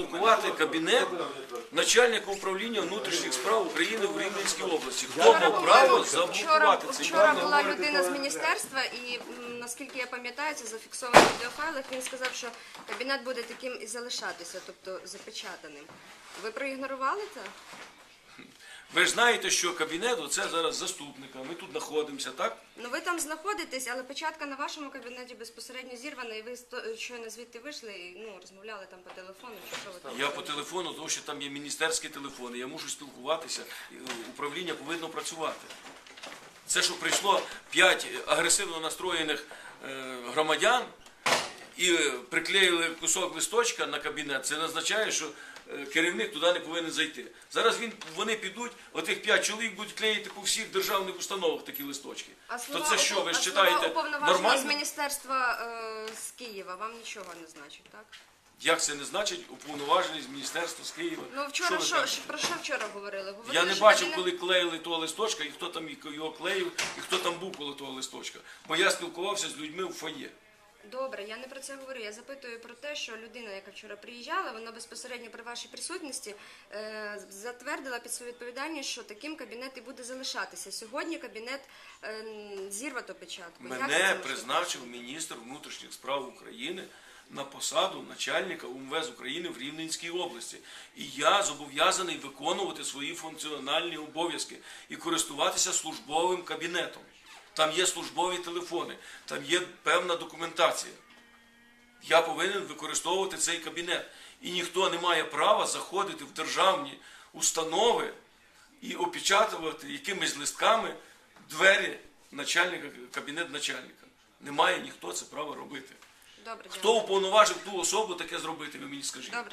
заблокувати кабінет начальника управління внутрішніх справ України в Рівненській області. Хто мав право заблокувати цей вчора кабінет? була людина з міністерства, і м, наскільки я пам'ятаю, це зафіксовано в відеофайлах. Він сказав, що кабінет буде таким і залишатися, тобто запечатаним. Ви проігнорували це? Ви ж знаєте, що кабінет оце зараз заступника. Ми тут знаходимося, так? Ну ви там знаходитесь, але печатка на вашому кабінеті безпосередньо зірвана, і ви сто- щойно звідти вийшли і ну розмовляли там по телефону. Чи що Я по телефону, тому що там є міністерські телефони, я мушу спілкуватися, е, управління повинно працювати. Це, що прийшло п'ять агресивно настроєних е, громадян і е, приклеїли кусок листочка на кабінет, це не означає, що керівник туди не повинен зайти. Зараз він, вони підуть, отих п'ять чоловік будуть клеїти по всіх державних установах такі листочки. А То слова, це що, ви ж читаєте уповноваженого з міністерства е, з Києва вам нічого не значить, так? Як це не значить уповноважений з міністерства з Києва? Ну вчора що, що- про що вчора говорили? Говорили, Я не бачив, коли клеїли того листочка, і хто там його клеїв, і хто там був коло того листочка. Бо я спілкувався з людьми в фоє. Добре, я не про це говорю. Я запитую про те, що людина, яка вчора приїжджала, вона безпосередньо при вашій присутності е, затвердила під свою відповідальність, що таким кабінет і буде залишатися. Сьогодні кабінет е, зірвато печатку. Мене призначив міністр внутрішніх справ України на посаду начальника УМВС України в Рівненській області. І я зобов'язаний виконувати свої функціональні обов'язки і користуватися службовим кабінетом. Там є службові телефони, там є певна документація. Я повинен використовувати цей кабінет. І ніхто не має права заходити в державні установи і опечатувати якимись листками двері начальника, кабінет начальника. Не має ніхто це права робити. Добре, Хто дякую. уповноважив ту особу таке зробити, ви мені скажіть? Добре.